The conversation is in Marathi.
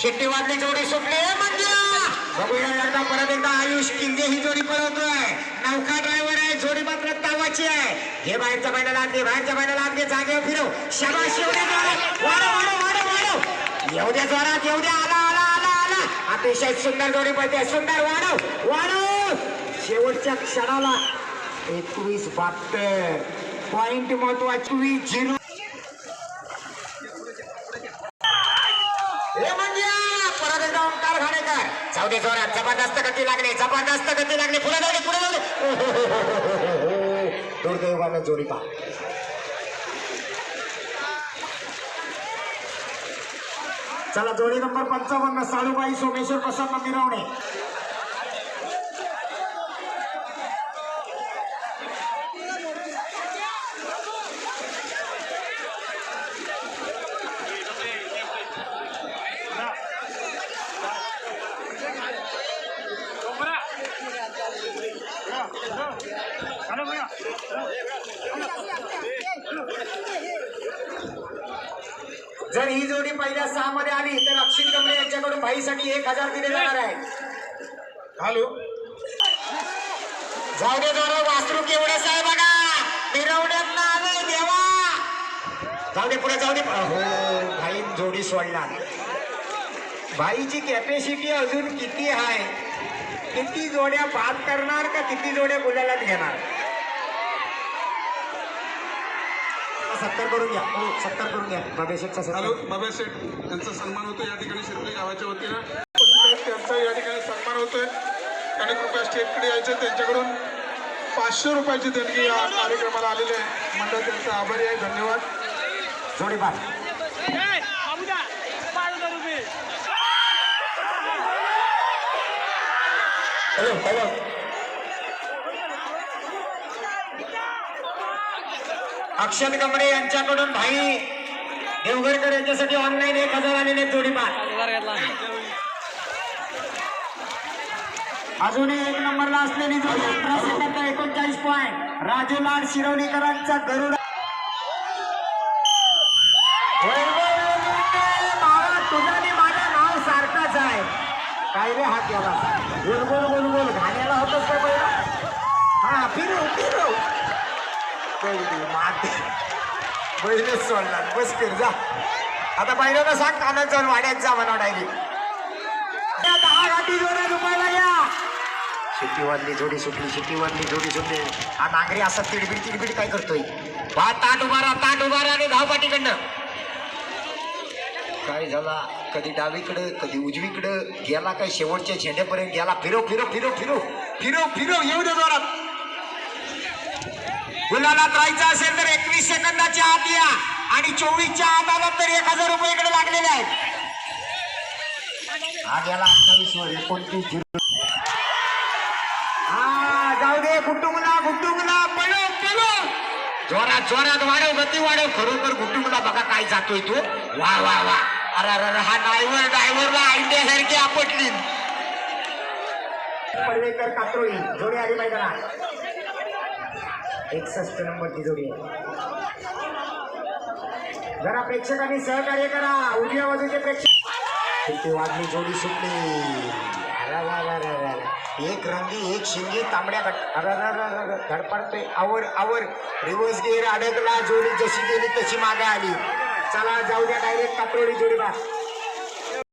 शिट्टी वाजली जोडी सुटली. बघूया परत एकदा आयुष किंगे ही जोडी पळवतोय. नौका ड्रायव्हर आहे जोडी मात्र तावाची आहे. हे बाहेरच्या बैलाला आत बाहेरच्या बैलाला आत जागेवर फिरव. शाबाश येऊ जोरात. वाढव वाढव वाढव वाढव. येऊ द्या जोरात येऊ द्या आला आला आला आला. अतिशय सुंदर जोडी पळते. सुंदर वाढव वाढव. शेवटच्या क्षणाला एकवीस बहात्तर पॉइंट महत्वाची झिरो हे म्हणजे परत एकदा ओंकार घाणेकर. जाऊ जोरात. जबरदस्त गती लागली. जबरदस्त गती लागली. पुढे जाऊ दे पुढे जाऊ दे. दुर्दैवानं जोडी पा चला जोडी नंबर पंचावन्न साळूबाई सोमेश्वर प्रसन्न मिरवणे. जर ही जोडी पहिल्या सहा मध्ये आली तर अक्षित कमरे यांच्याकडून भाईसाठी एक हजार दिले जाणार आहे. हॅलो. जाऊ दे जोर वासरू केवढे साहेब बघा. मिरवण्यात ना आलंय देवा. जाऊ दे पुढे जाऊ दे. हो भाई जोडी सोडला भाईची कॅपॅसिटी अजून किती आहे? किती जोड्या बाद करणार का किती जोड्या गुलालात घेणार? सत्तर करून घ्या. हो सत्तर करून घ्या. बाबेशेटचा हॅलो बाबा शेठ यांचा सन्मान होतो या ठिकाणी शिरपली गावाच्या वतीनं. त्यांचा या ठिकाणी सन्मान होतोय. आणि कृपया स्टेटकडे यायचे. त्यांच्याकडून पाचशे रुपयाची देणगी या कार्यक्रमाला आलेली आहे. मंडळ त्यांचा आभारी आहे. धन्यवाद. जोडी बाद हॅलो. अक्षत कमरे यांच्याकडून भाई देवघरकर यांच्यासाठी ऑनलाईन एक हजार आलेले जोडीपार अजूनही एक नंबरला असलेली जोडी अठरा सेकंद एकोणचाळीस पॉईंट राजू लाड शिरवणीकरांचा गरुड बाबा तुझं माझं नाव सारखाच आहे. काय रे हात केला गुलगुल गुलगुल घाण्याला होतच का पहिला? हा फिरू फिरू. पहिली माते सोडला बस कर जा. आता पहिल्याला सांग कानात जाऊन वाड्यात जा म्हणा डायरेक्ट दहा गाठी जोड्या रुपयाला या. शिट्टी वाजली जोडी सुटली शिट्टी वाजली जोडी सुटली. हा नागरी असा तिडबिड तिडबिड काय करतोय? वा ताट उभारा ताट उभारा आणि धावपाटीकडनं. काय झाला? कधी डावीकडं कधी उजवीकडं गेला काय शेवटच्या झेंड्यापर्यंत गेला फिरव फिरव फिरव फिरव फिरव फिरो येऊ दे जोरात. गुलालात राहायचं असेल तर एकवीस सेकंदाच्या आत या. आणि चोवीसच्या आत आला तर एक हजार रुपये इकडे लागलेले आहेत. हा अठ्ठावीस वर एकोणतीस झिरो. हा जाऊ दे गुट्टुमुला गुट्टुमुला पळो पळो जोरात जोरात वाढव गती वाढव. खरोखर गुट्टुमुला बघा काय जातोय तो. वा वा वा. अरे अरे अरे, हा ड्रायव्हर ड्रायव्हरला आयडियासारखी आपटली. पडवेकर कात्रोळी जोडी आली मैदानात. एकसष्ट नंबरची जोडी आहे जरा प्रेक्षकांनी सहकार्य करा. उजव्या बाजूचे प्रेक्षक. किती वाजली जोडी सुटली. एक रंगी एक शिंगी तांबड्या गट धडपडतोय. आवर आवर. रिव्हर्स गिअर अडकला. जोडी जशी गेली तशी मागे आली. चला जाऊ द्या डायरेक्ट कापरोडी जोडी बा.